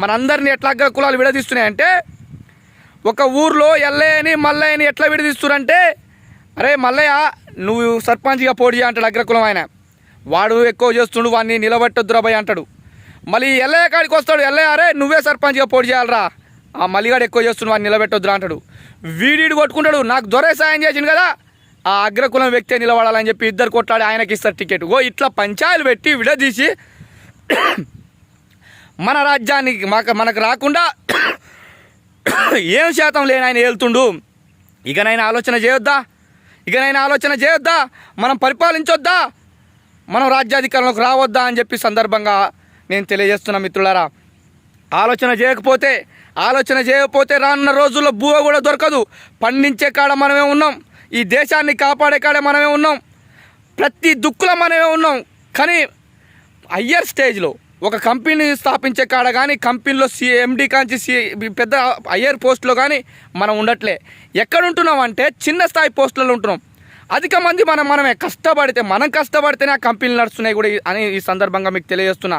మనందరిని ఎట్లా అగ్ర కులాలు విడదీస్తున్నాయంటే ఒక ఊర్లో ఎల్లయ్యని మల్లయ్యని ఎట్లా విడదీస్తున్నారంటే అరే మల్లయ్య నువ్వు సర్పంచ్గా పోటీ అంటాడు అగ్రకులం ఆయన. వాడు ఎక్కువ చేస్తుండు వాడిని నిలబెట్టొద్దురా భయ్ అంటాడు. మళ్ళీ ఎల్లయ్య కాడికి వస్తాడు ఎల్లయ్య అరే నువ్వే సర్పంచ్గా పోటీ చేయాలరా. ఆ మల్లిగాడు ఎక్కువ చేస్తుండు వాడిని నిలబెట్టొద్దురా అంటాడు. వీడీడు కొట్టుకుంటాడు నాకు దొరే సాయం చేసిండు కదా. ఆ అగ్రకులం వ్యక్తే నిలబడాలని చెప్పి ఇద్దరు కొట్లాడి ఆయనకి ఇస్తారు టికెట్. ఓ ఇట్లా పంచాయలు పెట్టి విడదీసి మన రాజ్యానికి మాకు మనకు రాకుండా ఏం శాతం లేని ఆయన వెళ్తుండు ఇకనైనా ఆలోచన చేయొద్దా? ఇకనైనా ఆలోచన చేయొద్దా? మనం పరిపాలించొద్దా? మనం రాజ్యాధికారంలోకి రావద్దా అని చెప్పి సందర్భంగా నేను తెలియజేస్తున్నా మిత్రులారా. ఆలోచన చేయకపోతే ఆలోచన చేయకపోతే రానున్న రోజుల్లో భూవ కూడా దొరకదు. పండించే కాడ మనమే ఉన్నాం. ఈ దేశాన్ని కాపాడే కాడ మనమే ఉన్నాం. ప్రతి దుక్కులో మనమే ఉన్నాం. కానీ హయ్యర్ స్టేజ్లో ఒక కంపెనీ స్థాపించే కాడ కానీ కంపెనీలో సి ఎండి కాంచి సి పెద్ద హయ్యర్ పోస్ట్లో కానీ మనం ఉండట్లే. ఎక్కడ ఉంటున్నాం అంటే చిన్న స్థాయి పోస్టులలో ఉంటున్నాం. అధిక మంది మనం మనమే కష్టపడితే మనం కష్టపడితేనే ఆ కంపెనీలు నడుస్తున్నాయి కూడా అని ఈ సందర్భంగా మీకు తెలియజేస్తున్నా.